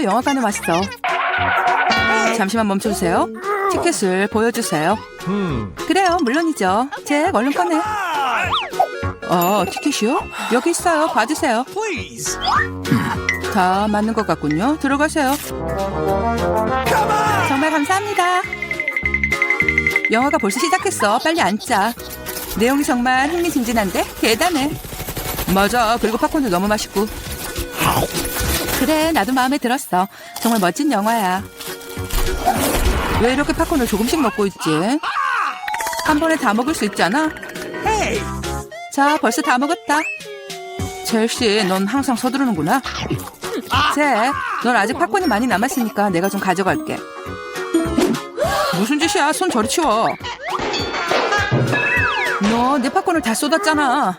드디어 영화관에 왔어. 잠시만 멈춰주세요. 티켓을 보여주세요. 그래요, 물론이죠. 잭, 얼른 꺼내. 어, 티켓이요? 여기 있어요. Please. 다 맞는 것 같군요. 들어가세요. 정말 감사합니다. 영화가 벌써 시작했어. 빨리 앉자. 내용이 정말 흥미진진한데 대단해. 맞아. 그리고 팝콘도 너무 맛있고. 그래, 나도 마음에 들었어. 정말 멋진 영화야. 왜 이렇게 팝콘을 조금씩 먹고 있지? 한 번에 다 먹을 수 있잖아. 자, 벌써 다 먹었다. 첼시, 넌 항상 서두르는구나. 잭, 넌 아직 팝콘이 많이 남았으니까 내가 좀 가져갈게. 무슨 짓이야? 손 저리 치워. 너 내 팝콘을 다 쏟았잖아.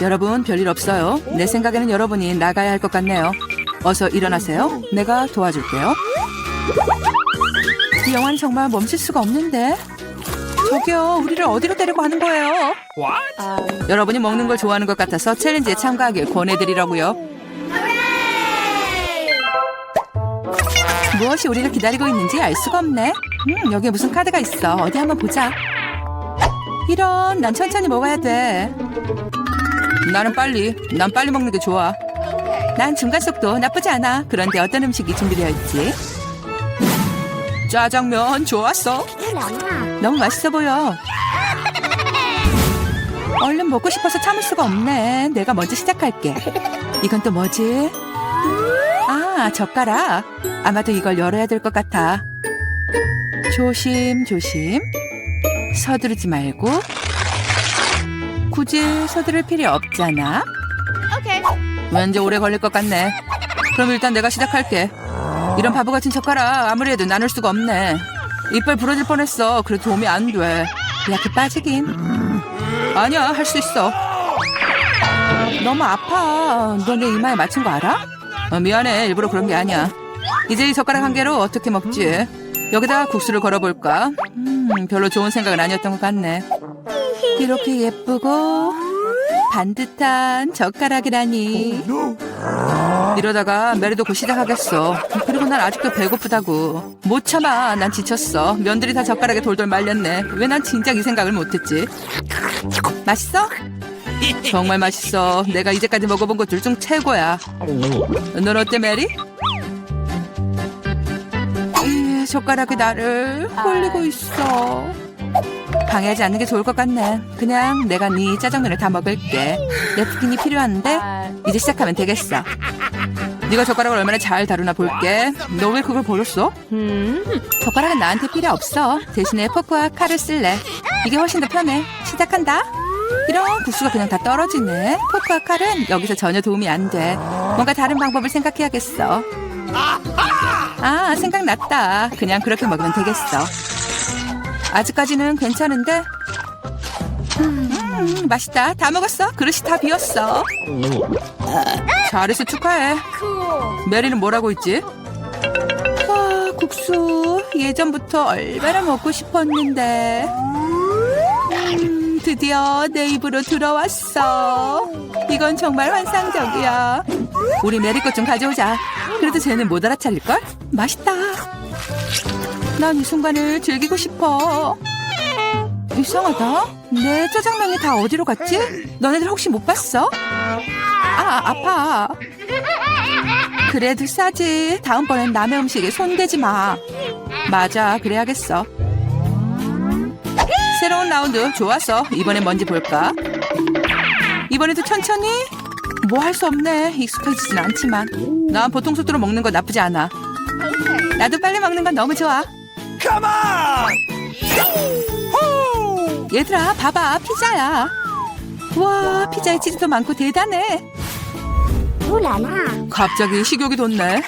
여러분, 별일 없어요. 내 생각에는 여러분이 나가야 할 것 같네요. 어서 일어나세요. 내가 도와줄게요. 이 영화는 정말 멈출 수가 없는데. 저기요, 우리를 어디로 데리고 가는 거예요? What? 여러분이 먹는 걸 좋아하는 것 같아서 챌린지에 참가하길 권해드리라고요. 무엇이 우리를 기다리고 있는지 알 수가 없네. 음, 여기에 무슨 카드가 있어. 어디 한번 보자. 이런, 난 천천히 먹어야 돼. 나는 빨리, 난 빨리 먹는 게 좋아. 난 중간 속도 나쁘지 않아. 그런데 어떤 음식이 준비되어 있지? 짜장면 좋았어. 너무 맛있어 보여. 얼른 먹고 싶어서 참을 수가 없네. 내가 먼저 시작할게. 이건 또 뭐지? 아, 젓가락. 아마도 이걸 열어야 될 것 같아. 조심, 조심. 서두르지 말고. 굳이 서두를 필요 없잖아. 왠지 오래 걸릴 것 같네. 그럼 일단 내가 시작할게. 이런 바보 같은 젓가락 아무리 해도 나눌 수가 없네. 이빨 부러질 뻔했어. 그래도 도움이 안 돼. 약해 빠지긴. 아니야, 할 수 있어. 너무 아파. 너 내 이마에 맞춘 거 알아? 어, 미안해. 일부러 그런 게 아니야. 이제 이 젓가락 한 개로 어떻게 먹지? 여기다가 국수를 걸어볼까? 음, 별로 좋은 생각은 아니었던 것 같네. 이렇게 예쁘고 반듯한 젓가락이라니. 이러다가 메리도 곧 시작하겠어. 그리고 난 아직도 배고프다고. 못 참아. 난 지쳤어. 면들이 다 젓가락에 돌돌 말렸네. 왜 난 진작 이 생각을 못했지? 맛있어? 정말 맛있어. 내가 이제까지 먹어본 것들 중 최고야. 넌 어때, 메리? 이 젓가락이 나를 홀리고 있어. 방해하지 않는 게 좋을 것 같네. 그냥 내가 네 짜장면을 다 먹을게. 냅킨이 필요한데 이제 시작하면 되겠어. 네가 젓가락을 얼마나 잘 다루나 볼게. 너 왜 그걸 버렸어? 젓가락은 나한테 필요 없어. 대신에 포크와 칼을 쓸래. 이게 훨씬 더 편해. 시작한다. 이런 국수가 그냥 다 떨어지네. 포크와 칼은 여기서 전혀 도움이 안 돼. 뭔가 다른 방법을 생각해야겠어. 아, 생각났다. 그냥 그렇게 먹으면 되겠어. 아직까지는 괜찮은데? 음, 맛있다. 다 먹었어. 그릇이 다 비었어. 잘해서 축하해. 메리는 뭐라고 있지? 와, 국수. 예전부터 얼마나 먹고 싶었는데. 음, 드디어 내 입으로 들어왔어. 이건 정말 환상적이야. 우리 메리 것 좀 가져오자. 그래도 쟤는 못 알아차릴걸? 맛있다. 난 이 순간을 즐기고 싶어. 이상하다. 내 짜장면이 다 어디로 갔지? 너네들 혹시 못 봤어? 아, 아파. 그래도 싸지. 다음번엔 남의 음식에 손대지 마. 맞아, 그래야겠어. 새로운 라운드 좋았어. 이번엔 뭔지 볼까? 이번에도 천천히? 뭐 할 수 없네. 익숙해지진 않지만. 난 보통 속도로 먹는 거 나쁘지 않아. 나도 빨리 먹는 건 너무 좋아. On. Woo! 얘들아, 봐봐. 피자야. 와, 피자에 치즈도 많고 대단해. 갑자기 식욕이 돋네.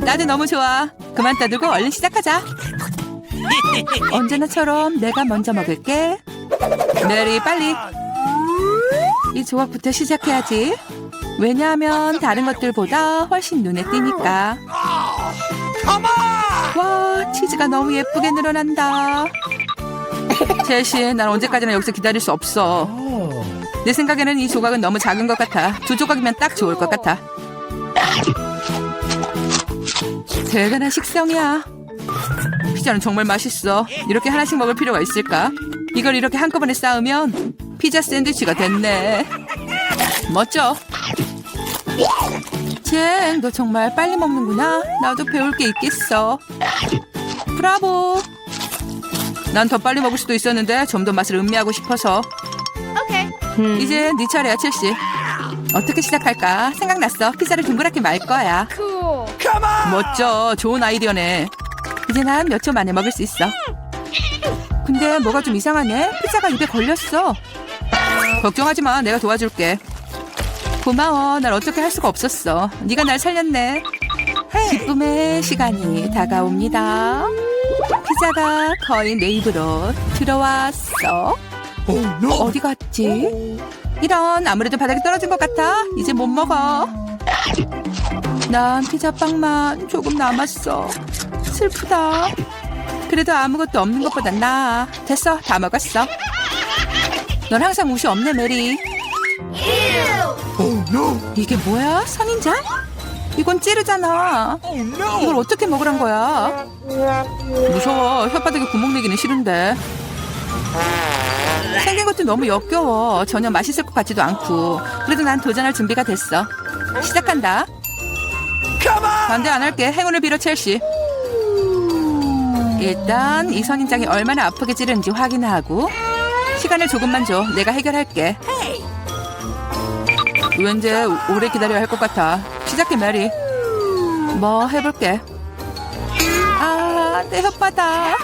나도 너무 좋아. 그만 떠들고 얼른 시작하자. 언제나처럼 내가 먼저 먹을게. 메리, 빨리. 이 조각부터 시작해야지. 왜냐하면 다른 것들보다 훨씬 눈에 띄니까. Come on. 와, 치즈가 너무 예쁘게 늘어난다. 제시, 난 언제까지나 여기서 기다릴 수 없어. 내 생각에는 이 조각은 너무 작은 것 같아. 두 조각이면 딱 좋을 것 같아. 대단한 식성이야. 피자는 정말 맛있어. 이렇게 하나씩 먹을 필요가 있을까? 이걸 이렇게 한꺼번에 쌓으면 피자 샌드위치가 됐네. 멋져. 쟁, 너 정말 빨리 먹는구나. 나도 배울 게 있겠어. 브라보. 난 더 빨리 먹을 수도 있었는데 좀 더 맛을 음미하고 싶어서. 이제 네 차례야, 첼시. 어떻게 시작할까? 생각났어. 피자를 둥그랗게 말 거야. Come on! 멋져. 좋은 아이디어네. 이제 난 몇 초 만에 먹을 수 있어. 근데 뭐가 좀 이상하네. 피자가 입에 걸렸어. 걱정하지 마. 내가 도와줄게. 고마워. 날 어떻게 할 수가 없었어. 네가 날 살렸네. 기쁨의 시간이 다가옵니다. 피자가 거의 내 입으로 들어왔어. No! 어디 갔지? 이런 아무래도 바닥에 떨어진 것 같아. 이제 못 먹어. 난 피자 빵만 조금 남았어. 슬프다. 그래도 아무것도 없는 것보단 나아. 됐어, 다 먹었어. 넌 항상 무시 없네, 메리. No! 이게 뭐야? 선인장? 이건 찌르잖아. 이걸! 어떻게 먹으란 거야? 무서워. 혓바닥에 구멍 내기는 싫은데. 생긴 것도 너무 역겨워. 전혀 맛있을 것 같지도 않고. 그래도 난 도전할 준비가 됐어. 시작한다. 반대 안 할게. 행운을 빌어 첼시. 일단 이 선인장이 얼마나 아프게 찌르는지 확인하고 시간을 조금만 줘. 내가 해결할게. 왠지 오래 기다려야 할 것 같아. 시작해 메리. 뭐 해볼게. 아, 내 혓바닥.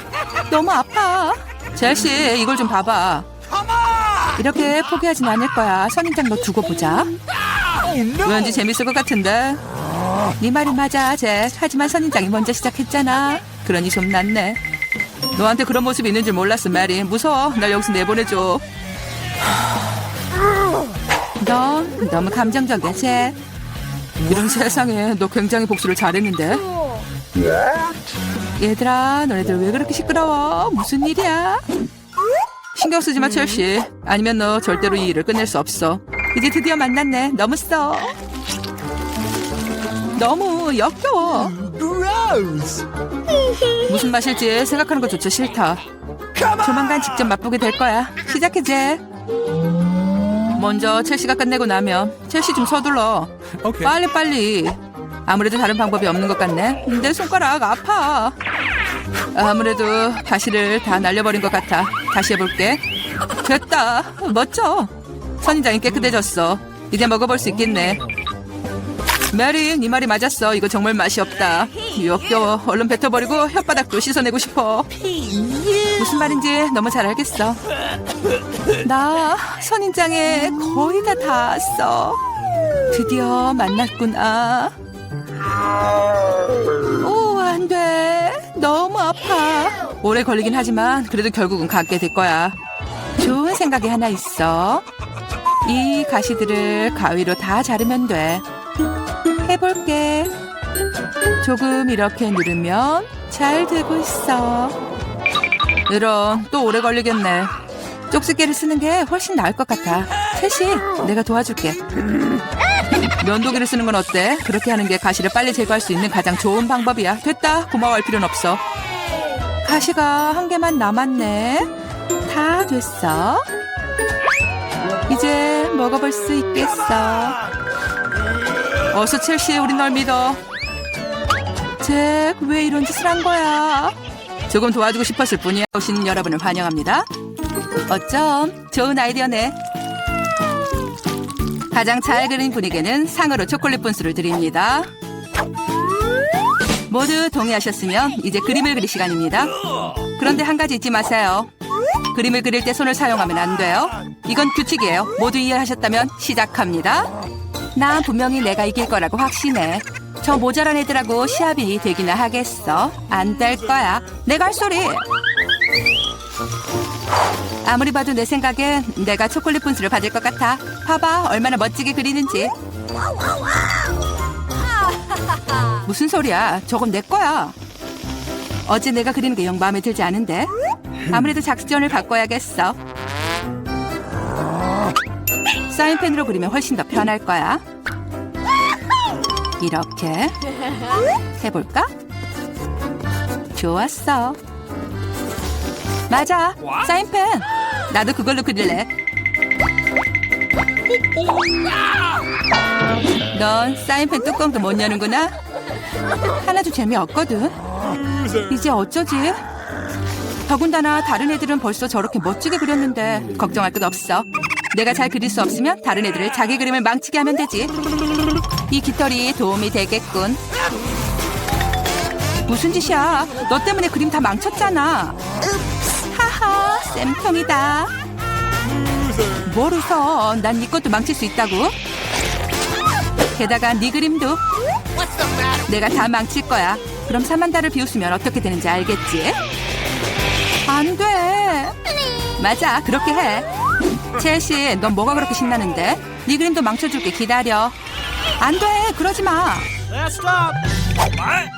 너무 아파. 첼시, 이걸 좀 봐봐. 이렇게 포기하진 않을 거야. 선인장 너 두고 보자. 왠지 재밌을 것 같은데. 네 말이 맞아, 잭. 하지만 선인장이 먼저 시작했잖아. 그러니 좀 낫네. 너한테 그런 모습이 있는 줄 몰랐어, 메리. 무서워. 날 여기서 내보내줘. 넌 너무 감정적이야, 잭. 이런 세상에 너 굉장히 복수를 잘했는데. 얘들아, 너네들 왜 그렇게 시끄러워? 무슨 일이야? 신경 쓰지 마, 첼시. 아니면 너 절대로 이 일을 끝낼 수 없어. 이제 드디어 만났네. 너무 써. 너무 역겨워. 무슨 맛일지 생각하는 것조차 싫다. 조만간 직접 맛보게 될 거야. 시작해, 제. 먼저 첼시가 끝내고 나면 첼시 좀 서둘러. Okay. 빨리 빨리. 아무래도 다른 방법이 없는 것 같네. 내 손가락 아파. 아무래도 가시를 다 날려버린 것 같아. 다시 해볼게. 됐다. 멋져. 선인장이 깨끗해졌어. 이제 먹어볼 수 있겠네. 메리, 네 말이 맞았어. 이거 정말 맛이 없다. 역겨워. 얼른 뱉어버리고 혓바닥도 씻어내고 싶어. 무슨 말인지 너무 잘 알겠어. 나 선인장에 거의 다 닿았어. 드디어 만났구나. 오, 안 돼. 너무 아파. 오래 걸리긴 하지만 그래도 결국은 갖게 될 거야. 좋은 생각이 하나 있어. 이 가시들을 가위로 다 자르면 돼. 해볼게. 조금 이렇게 누르면 잘 되고 있어. 이런 또 오래 걸리겠네. 쪽집게를 쓰는 게 훨씬 나을 것 같아. 셋이 내가 도와줄게. 면도기를 쓰는 건 어때? 그렇게 하는 게 가시를 빨리 제거할 수 있는 가장 좋은 방법이야. 됐다. 고마워할 필요는 없어. 가시가 한 개만 남았네. 다 됐어. 이제 먹어볼 수 있겠어. 어서 첼시, 우린 널 믿어. 잭, 왜 이런 짓을 한 거야? 조금 도와주고 싶었을 뿐이야. 오신 여러분을 환영합니다. 어쩜 좋은 아이디어네. 가장 잘 그린 분에게는 상으로 초콜릿 분수를 드립니다. 모두 동의하셨으면 이제 그림을 그릴 시간입니다. 그런데 한 가지 잊지 마세요. 그림을 그릴 때 손을 사용하면 안 돼요. 이건 규칙이에요. 모두 이해하셨다면 시작합니다. 난 분명히 내가 이길 거라고 확신해. 저 모자란 애들하고 시합이 되기나 하겠어. 안 될 거야. 내가 할 소리. 아무리 봐도 내 생각엔 내가 초콜릿 분수를 받을 것 같아. 봐봐, 얼마나 멋지게 그리는지. 무슨 소리야? 저건 내 거야. 어제 내가 그리는 게 영 마음에 들지 않은데. 아무래도 작전을 바꿔야겠어. 사인펜으로 그리면 훨씬 더 편할 거야. 이렇게 해볼까? 좋았어. 맞아. 사인펜. 나도 그걸로 그릴래. 넌 사인펜 뚜껑도 못 여는구나. 하나도 재미없거든. 이제 어쩌지? 더군다나 다른 애들은 벌써 저렇게 멋지게 그렸는데 걱정할 것 없어. 내가 잘 그릴 수 없으면 다른 애들을 자기 그림을 망치게 하면 되지. 이 깃털이 도움이 되겠군. 무슨 짓이야? 너 때문에 그림 다 망쳤잖아. 하하, 쌤통이다. 뭘 웃어? 난 네 것도 망칠 수 있다고. 게다가 네 그림도 내가 다 망칠 거야. 그럼 사만다를 비웃으면 어떻게 되는지 알겠지? 안 돼. 맞아, 그렇게 해. 첼시, 넌 뭐가 그렇게 신나는데? 네 그림도 망쳐줄게. 기다려. 안 돼, 그러지 마.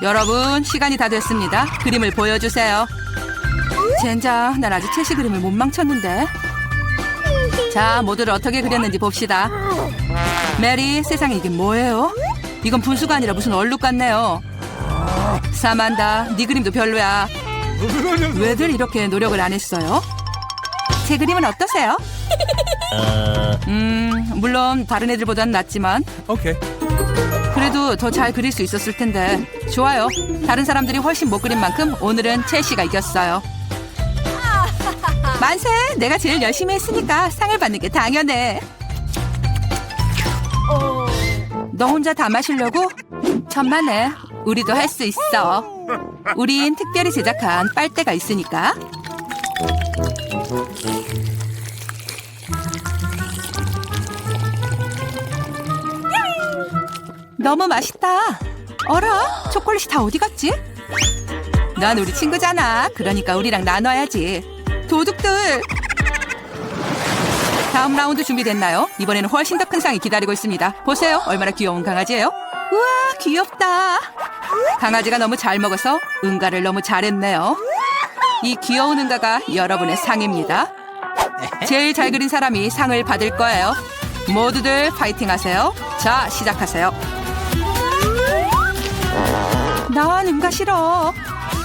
여러분, 시간이 다 됐습니다. 그림을 보여주세요. 젠장, 난 아직 첼시 그림을 못 망쳤는데. 자, 모두를 어떻게 그렸는지 봅시다. 메리, 세상에 이게 뭐예요? 이건 분수가 아니라 무슨 얼룩 같네요. 사만다, 네 그림도 별로야. 왜들 이렇게 노력을 안 했어요? 제 그림은 어떠세요? 음, 물론 다른 애들보단 낫지만 Okay. 그래도 더 잘 그릴 수 있었을 텐데 좋아요. 다른 사람들이 훨씬 못 그린 만큼 오늘은 첼시가 이겼어요. 만세! 내가 제일 열심히 했으니까 상을 받는 게 당연해. 너 혼자 다 마시려고? 천만에. 우리도 할 수 있어. 우린 특별히 제작한 빨대가 있으니까. 너무 맛있다. 어라? 초콜릿이 다 어디 갔지? 넌 우리 친구잖아. 그러니까 우리랑 나눠야지. 도둑들. 다음 라운드 준비됐나요? 이번에는 훨씬 더 큰 상이 기다리고 있습니다. 보세요. 얼마나 귀여운 강아지예요? 우와, 귀엽다. 강아지가 너무 잘 먹어서 응가를 너무 잘했네요. 이 귀여운 응가가 여러분의 상입니다. 제일 잘 그린 사람이 상을 받을 거예요. 모두들 파이팅 하세요. 자, 시작하세요. 난 응가 싫어.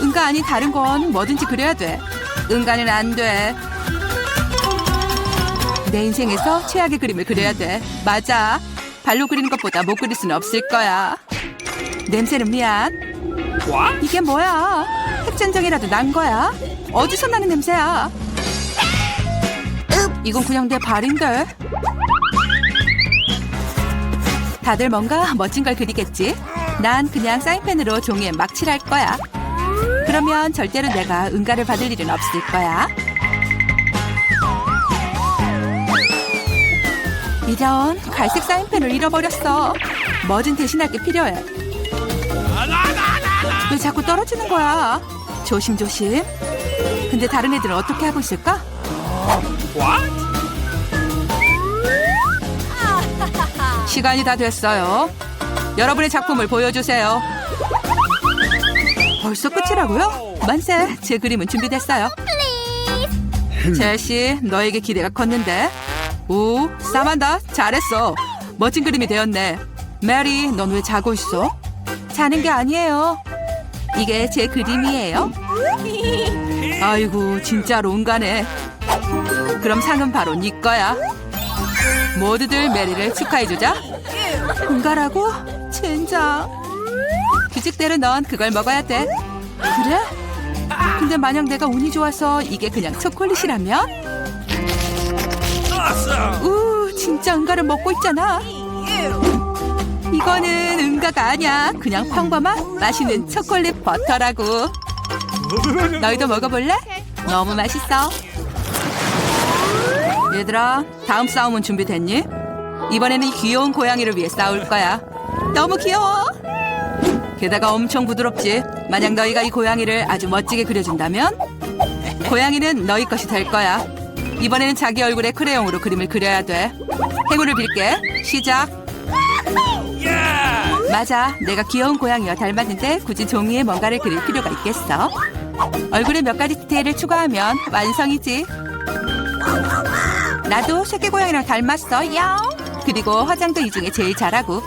응가 아닌 다른 건 뭐든지 그려야 돼. 응가는 안 돼. 내 인생에서 최악의 그림을 그려야 돼. 맞아. 발로 그리는 것보다 못 그릴 수는 없을 거야. 냄새는 미안. 이게 뭐야? 핵전쟁이라도 난 거야? 어디서 나는 냄새야? 이건 그냥 내 발인데. 다들 뭔가 멋진 걸 그리겠지? 난 그냥 사인펜으로 종이에 막 칠할 거야. 그러면 절대로 내가 응가를 받을 일은 없을 거야. 이런 갈색 사인펜을 잃어버렸어. 뭐든 대신할 게 필요해. 왜 자꾸 떨어지는 거야? 조심조심. 근데 다른 애들은 어떻게 하고 있을까? 시간이 다 됐어요. 여러분의 작품을 보여주세요. 벌써 끝이라고요? 만세, 제 그림은 준비됐어요. 첼시, 너에게 기대가 컸는데. 오, 사만다, 잘했어. 멋진 그림이 되었네. 메리, 넌 왜 자고 있어? 자는 게 아니에요. 이게 제 그림이에요. 아이고, 진짜로 운가네. 그럼 상은 바로 네 거야. 모두들 메리를 축하해주자. 응가라고? 젠장. 규칙대로 넌 그걸 먹어야 돼. 그래? 근데 만약 내가 운이 좋아서 이게 그냥 초콜릿이라면? 우, 진짜 응가를 먹고 있잖아. 이거는 응가가 아니야. 그냥 평범한 맛있는 초콜릿 버터라고. 너희도 먹어볼래? 너무 맛있어. 얘들아, 다음 싸움은 준비됐니? 이번에는 이 귀여운 고양이를 위해 싸울 거야. 너무 귀여워. 게다가 엄청 부드럽지. 만약 너희가 이 고양이를 아주 멋지게 그려준다면 고양이는 너희 것이 될 거야. 이번에는 자기 얼굴에 크레용으로 그림을 그려야 돼. 행운을 빌게. 시작. 맞아. 내가 귀여운 고양이와 닮았는데 굳이 종이에 뭔가를 그릴 필요가 있겠어? 얼굴에 몇 가지 디테일을 추가하면 완성이지. 나도 새끼 고양이랑 닮았어. 야. 그리고 화장도 이 중에 제일 잘하고.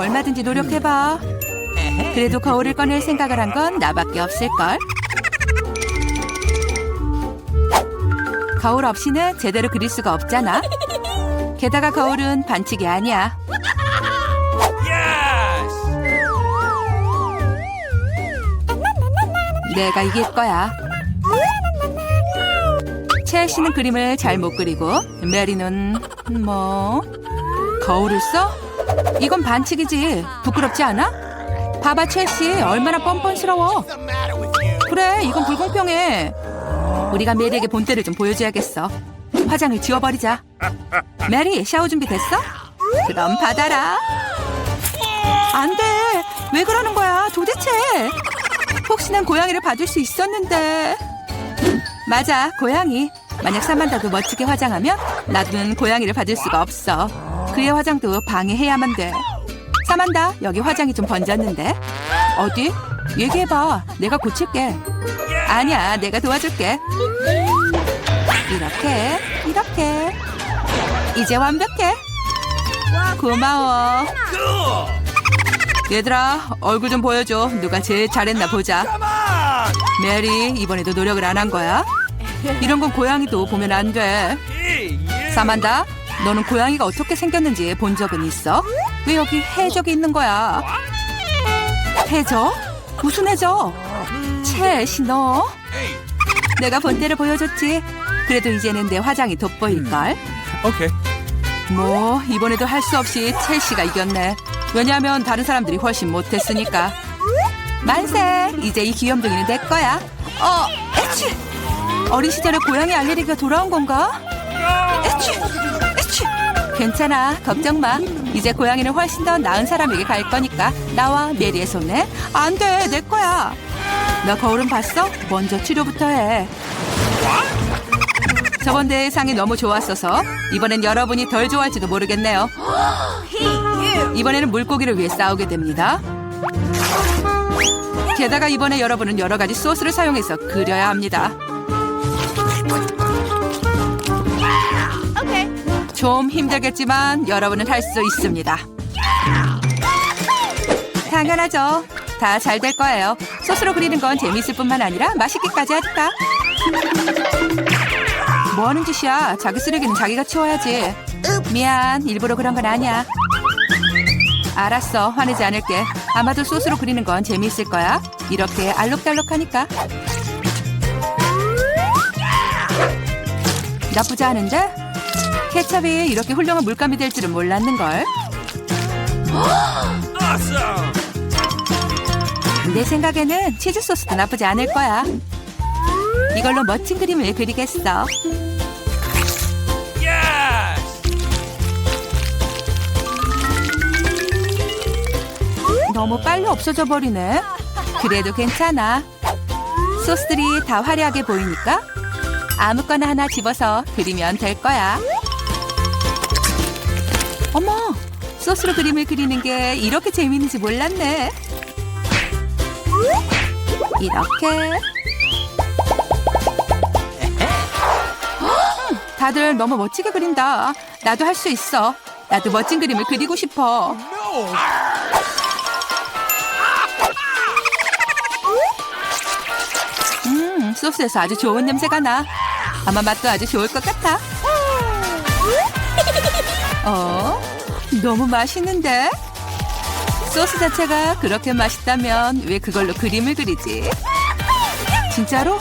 얼마든지 노력해봐. 그래도 거울을 꺼낼 생각을 한 건 나밖에 없을걸. 거울 없이는 제대로 그릴 수가 없잖아. 게다가 거울은 반칙이 아니야. 내가 이길 거야. 첼시는 그림을 잘 못 그리고 메리는 뭐 거울을 써? 이건 반칙이지. 부끄럽지 않아? 봐봐 첼시 얼마나 뻔뻔스러워. 그래 이건 불공평해. 우리가 메리에게 본때를 좀 보여줘야겠어. 화장을 지워버리자. 메리 샤워 준비 됐어? 그럼 받아라. 안 돼. 왜 그러는 거야 도대체. 혹시 난 고양이를 봐줄 수 있었는데. 맞아, 고양이. 만약 사만다도 멋지게 화장하면 나는 고양이를 받을 수가 없어. 그의 화장도 방해해야만 돼. 사만다, 여기 화장이 좀 번졌는데. 어디? 얘기해봐. 내가 고칠게. 아니야, 내가 도와줄게. 이렇게, 이렇게. 이제 완벽해. 고마워. 얘들아, 얼굴 좀 보여줘. 누가 제일 잘했나 보자. 메리, 이번에도 노력을 안 한 거야? 이런 건 고양이도 보면 안 돼. 사만다, 너는 고양이가 어떻게 생겼는지 본 적은 있어? 왜 여기 해적이 있는 거야? 해적? 무슨 해적? 채시 너? Hey! 내가 본때를 보여줬지. 그래도 이제는 내 화장이 돋보일걸? Okay. 뭐 이번에도 할 수 없이 첼시가 이겼네. 왜냐하면 다른 사람들이 훨씬 못했으니까. 만세! 이제 이 귀염둥이는 내 거야. 어, 에취! 어린 시절에 고양이 알레르기가 돌아온 건가? 에취! 괜찮아, 걱정 마. 이제 고양이는 훨씬 더 나은 사람에게 갈 거니까 나와 메리의 손에 안 돼, 내 거야. 너 거울은 봤어? 먼저 치료부터 해. 저번 대상이 너무 좋았어서 이번엔 여러분이 덜 좋아할지도 모르겠네요. 이번에는 물고기를 위해 싸우게 됩니다. 게다가 이번에 여러분은 여러 가지 소스를 사용해서 그려야 합니다. 좀 힘들겠지만 여러분은 할 수 있습니다. 당연하죠. 다 잘 될 거예요. 소스로 그리는 건 재미있을 뿐만 아니라 맛있게까지 하니까. 뭐 하는 짓이야? 자기 쓰레기는 자기가 치워야지. 미안, 일부러 그런 건 아니야. 알았어, 화내지 않을게. 아마도 소스로 그리는 건 재미있을 거야. 이렇게 알록달록하니까. 나쁘지 않은데? 케첩이 이렇게 훌륭한 물감이 될 줄은 몰랐는걸. 내 생각에는 치즈 소스도 나쁘지 않을 거야. 이걸로 멋진 그림을 그리겠어. 너무 빨리 없어져 버리네. 그래도 괜찮아. 소스들이 다 화려하게 보이니까 아무거나 하나 집어서 그리면 될 거야. 어머, 소스로 그림을 그리는 게 이렇게 재미있는지 몰랐네. 이렇게. 음, 다들 너무 멋지게 그린다. 나도 할 수 있어. 나도 멋진 그림을 그리고 싶어. 음, 소스에서 아주 좋은 냄새가 나. 아마 맛도 아주 좋을 것 같아. 어? 너무 맛있는데? 소스 자체가 그렇게 맛있다면 왜 그걸로 그림을 그리지? 진짜로?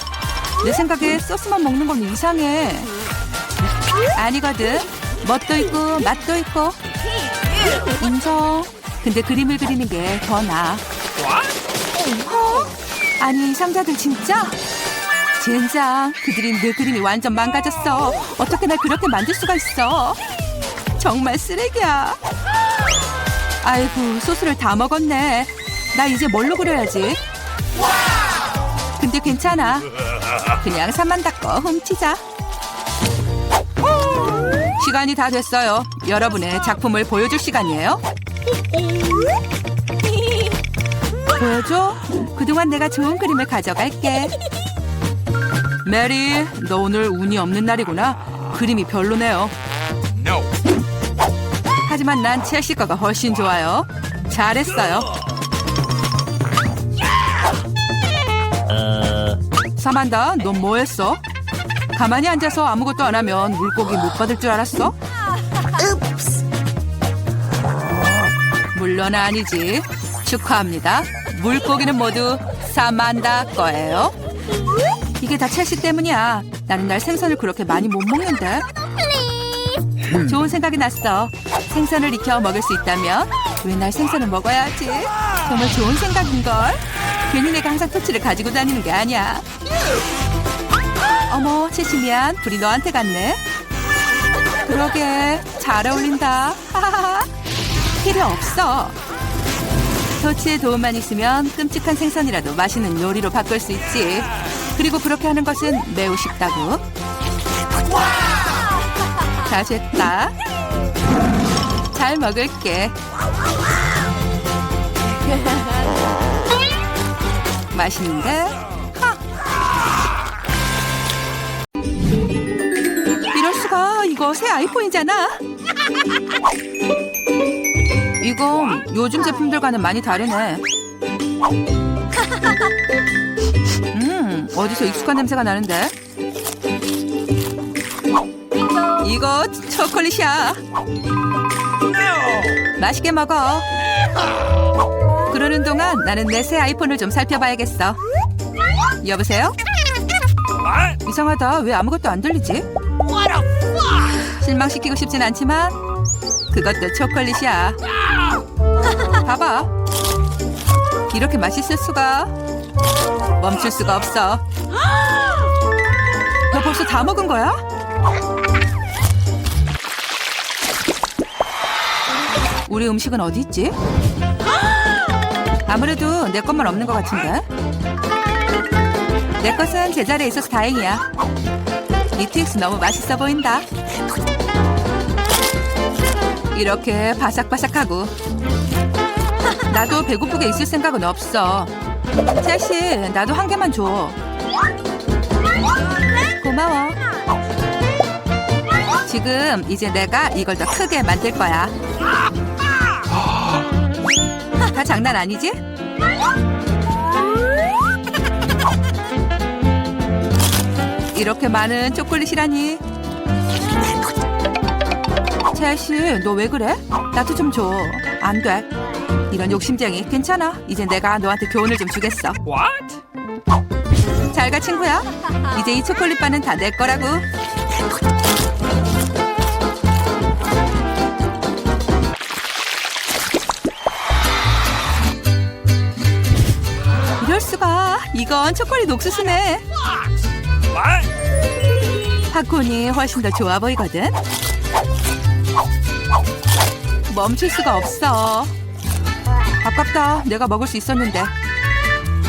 내 생각에 소스만 먹는 건 이상해. 아니거든. 멋도 있고 맛도 있고. 인정. 근데 그림을 그리는 게 더 나아. 어? 아니 상자들 진짜? 젠장 그들이 내 그림이 완전 망가졌어 어떻게 날 그렇게 만들 수가 있어 정말 쓰레기야 아이고 소스를 다 먹었네 나 이제 뭘로 그려야지 근데 괜찮아 그냥 산만 닦고 훔치자 시간이 다 됐어요 여러분의 작품을 보여줄 시간이에요 보여줘? 그동안 내가 좋은 그림을 가져갈게. 메리, 너 오늘 운이 없는 날이구나. 그림이 별로네요. 하지만 난 첼시 거가 훨씬 좋아요. 잘했어요. 사만다, 넌 뭐했어? 가만히 앉아서 아무것도 안 하면 물고기 못 받을 줄 알았어? 물론 아니지. 축하합니다. 물고기는 모두 사만다 거예요. 이게 다 첼시 때문이야. 나는 날 생선을 그렇게 많이 못 먹는데. 좋은 생각이 났어. 생선을 익혀 먹을 수 있다면 왜 날 생선을 먹어야지? 정말 좋은 생각인걸. 괜히 내가 항상 토치를 가지고 다니는 게 아니야. 어머, 미안. 불이 너한테 갔네. 그러게 잘 어울린다. 하하하. 필요 없어. 토치의 도움만 있으면 끔찍한 생선이라도 맛있는 요리로 바꿀 수 있지. 그리고 그렇게 하는 것은 매우 쉽다고. 다 됐다. 잘 먹을게. 맛있는데? 하. 이럴 수가 이거 새 아이폰이잖아. 이건 요즘 제품들과는 많이 다르네. 음, 어디서 익숙한 냄새가 나는데? 이거 초콜릿이야. 맛있게 먹어. 그러는 동안 나는 내 새 아이폰을 좀 살펴봐야겠어. 여보세요? 이상하다. 왜 아무것도 안 들리지? 실망시키고 싶진 않지만 그것도 초콜릿이야. 봐봐. 이렇게 맛있을 수가. 멈출 수가 없어. 너 벌써 다 먹은 거야? 우리 음식은 어디 있지? 아무래도 내 것만 없는 것 같은데. 내 것은 제자리에 있어서 다행이야. 이 트윅스 너무 맛있어 보인다. 이렇게 바삭바삭하고 나도 배고프게 있을 생각은 없어. 첼시, 나도 한 개만 줘. 고마워. 지금 이제 내가 이걸 더 크게 만들 거야. 다 장난 아니지? 이렇게 많은 초콜릿이라니. 첼시, 너왜 그래? 나도 좀 줘. 안 돼. 이런 욕심쟁이. 괜찮아. 이제 내가 너한테 교훈을 좀 주겠어. What? 잘 가, 친구야. 이제 이 초콜릿 바는 다 내 거라고. 이건 초콜릿 옥수수네. 팝콘이 훨씬 더 좋아 보이거든. 멈출 수가 없어. 아깝다. 내가 먹을 수 있었는데.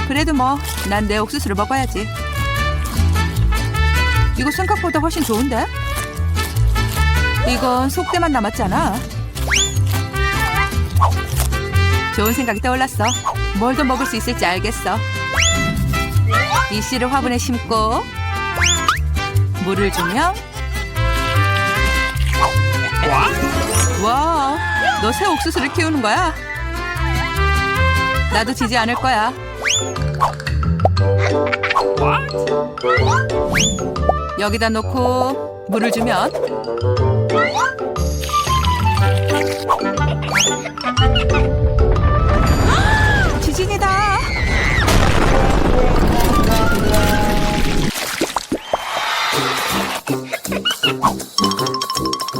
그래도 뭐, 난 내 옥수수를 먹어야지. 이거 생각보다 훨씬 좋은데? 이건 속대만 남았잖아. 좋은 생각이 떠올랐어. 뭘 더 먹을 수 있을지 알겠어. 이 씨를 화분에 심고 물을 주면? 와, 너 새 옥수수를 키우는 거야? 나도 지지 않을 거야. 여기다 놓고 물을 주면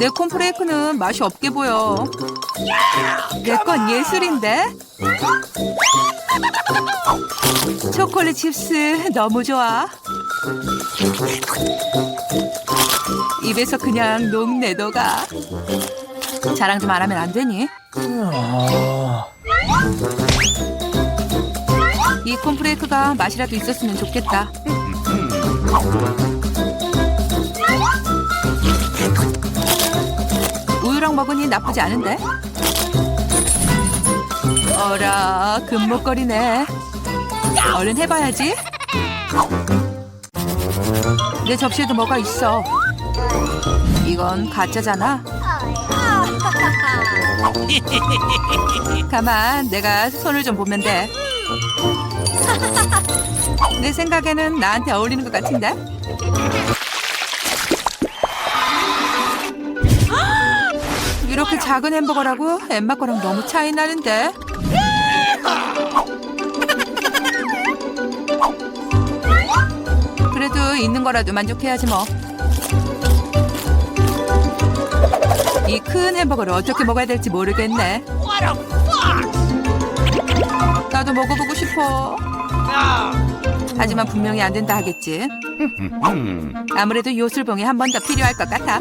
내 콘프레이크는 맛이 없게 보여. 내 건 예술인데? 초콜릿 칩스 너무 좋아. 입에서 그냥 녹내 녹아. 자랑 좀 안 하면 안 되니? 이 콘프레이크가 맛이라도 있었으면 좋겠다. 우유랑 먹으니 나쁘지 않은데? 어라, 금목걸이네. 얼른 해봐야지. 내 접시에도 뭐가 있어. 이건 가짜잖아. 가만, 내가 손을 좀 보면 돼. 내 생각에는 나한테 어울리는 것 같은데? 이렇게 작은 햄버거라고 엠마 거랑 너무 차이 나는데? 그래도 있는 거라도 만족해야지 뭐. 이 큰 햄버거를 어떻게 먹어야 될지 모르겠네. 나도 먹어보고 싶어. 하지만 분명히 안 된다 하겠지. 아무래도 요술봉이 한 번 더 필요할 것 같아.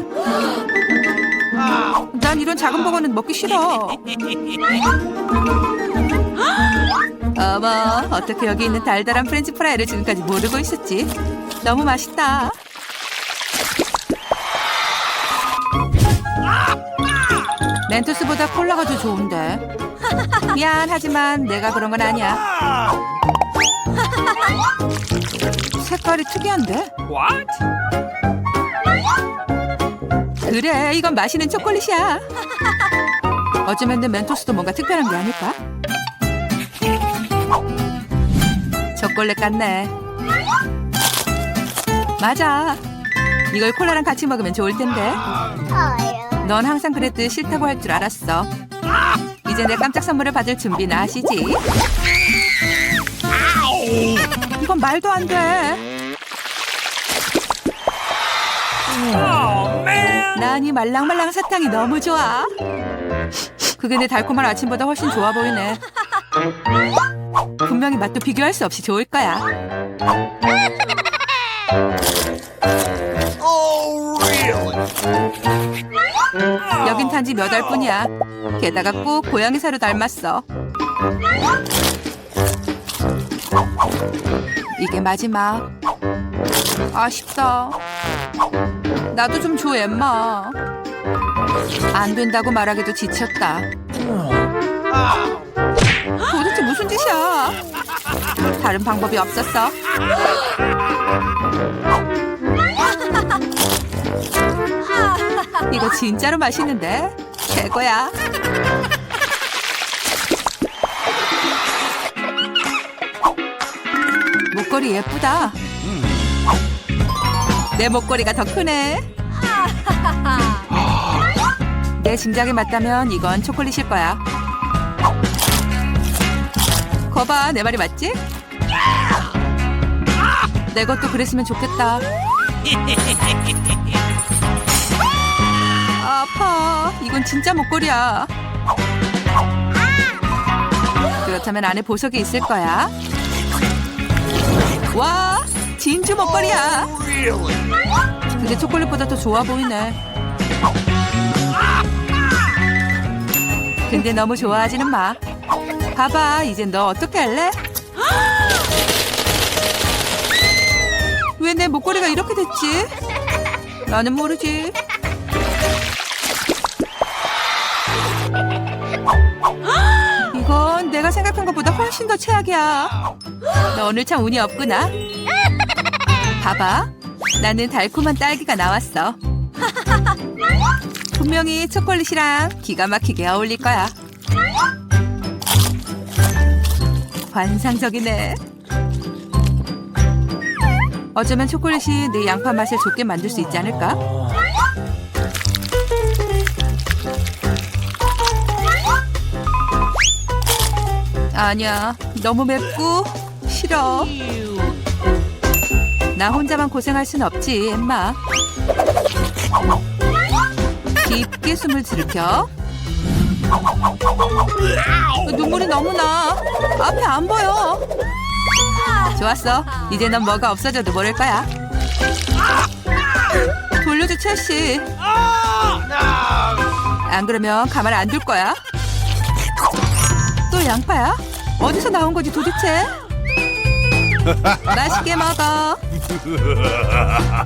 난 이런 작은 버거는 먹기 싫어. 어머, 어떻게 여기 있는 달달한 프렌치 프라이를 지금까지 모르고 있었지? 너무 맛있다. 멘토스보다 콜라가 더 좋은데. 미안, 하지만 내가 그런 건 아니야. 색깔이 특이한데? What? 그래, 이건 마시는 초콜릿이야. 어쩌면 내 멘토스도 뭔가 특별한 게 아닐까? 초콜릿 같네. 맞아. 이걸 콜라랑 같이 먹으면 좋을 텐데. 넌 항상 그랬듯 싫다고 할 줄 알았어. 이제 내 깜짝 선물을 받을 준비는 하시지? 이건 말도 안 돼. Oh man! 난이 말랑말랑 사탕이 너무 좋아. 그게 내 달콤한 아침보다 훨씬 좋아 보이네. 분명히 맛도 비교할 수 없이 좋을 거야. 여긴 단지 몇알 뿐이야. 게다가 꼭 고양이 새로 닮았어. 이게 마지막. 아쉽다. 나도 좀 줘, 엠마. 안 된다고 말하기도 지쳤다. 도대체 무슨 짓이야? 다른 방법이 없었어. 이거 진짜로 맛있는데? 최고야. 목걸이 예쁘다. 내 목걸이가 더 크네. 내 짐작에 맞다면 이건 초콜릿일 거야. 거봐, 내 말이 맞지? 내 것도 그랬으면 좋겠다. 아파. 이건 진짜 목걸이야. 그렇다면 안에 보석이 있을 거야. 와, 진주 목걸이야. Really? 근데 초콜릿보다 더 좋아 보이네. 근데 너무 좋아하지는 마. 봐봐, 이젠 너 어떻게 할래? 왜 내 목걸이가 이렇게 됐지? 나는 모르지. 이건 내가 생각한 것보다 훨씬 더 최악이야. 너 오늘 참 운이 없구나. 봐봐. 나는 달콤한 딸기가 나왔어. 분명히 초콜릿이랑 기가 막히게 어울릴 거야. 환상적이네. 어쩌면 초콜릿이 내 양파 맛을 좋게 만들 수 있지 않을까? 아니야, 너무 맵고 싫어. 나 혼자만 고생할 순 없지, 엠마. 깊게 숨을 들이켜. 눈물이 너무 나. 앞에 안 보여. 좋았어. 이제 넌 뭐가 없어져도 모를 거야. 돌려줘, no! 안 그러면 가만 안 둘 거야. 또 양파야? 어디서 나온 거지 도대체? 맛있게 먹어. 呵呵呵呵哈